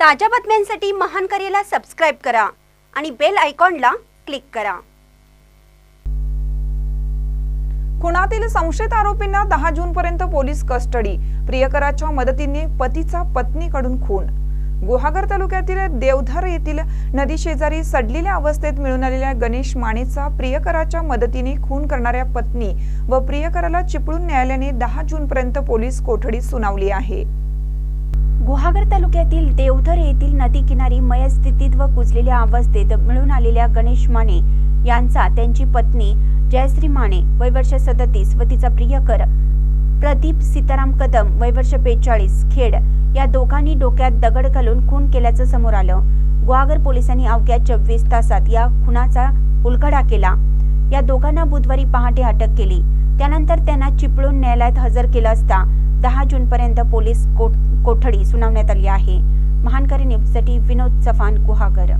ताज्या बातम्यांसाठी महान करेला सबस्क्राईब करा आणि बेल आयकॉनला क्लिक करा. खुणातील संशयित आरोपींना दहा जून पर्यंत पोलीस कस्टडी. प्रियकराच्या मदतीने पतीचा पत्नीकडून खून. गुहागर तालुक्यातील देवधर येथील नदी शेजारी सडलेल्या अवस्थेत मिळून आलेल्या गणेश मानेचा प्रियकराच्या मदतीने खून करणाऱ्या पत्नी व प्रियकराला चिपळूण न्यायालयाने दहा जून पर्यंत पोलीस कोठडी सुनावली आहे. गुहागर तालुक्यातील देवधर येथील नदीकिनारी मय स्थितीत व कुजलेल्या अवस्थेत मिळून आलेल्या गणेश माने यांचा त्यांची पत्नी जयश्री माने वय वर्ष सदतीस व तिचा प्रियकर प्रदीप सीताराम कदम वय वर्ष बेचाळीस खेड या दोघांनी डोक्यात दगड घालून खून केल्याचं समोर आलं. गुहागर पोलिसांनी अवघ्या चोवीस तासात या खुनाचा उलगडा केला. या दोघांना बुधवारी पहाटे अटक केली. त्यानंतर त्यांना चिपळूण न्यायालयात हजर केलं असता दहा जूनपर्यंत पोलीस कोठडी सुनावण्यात आली आहे. महानकरी न्यूजसाठी विनोद चव्हाण गुहागर.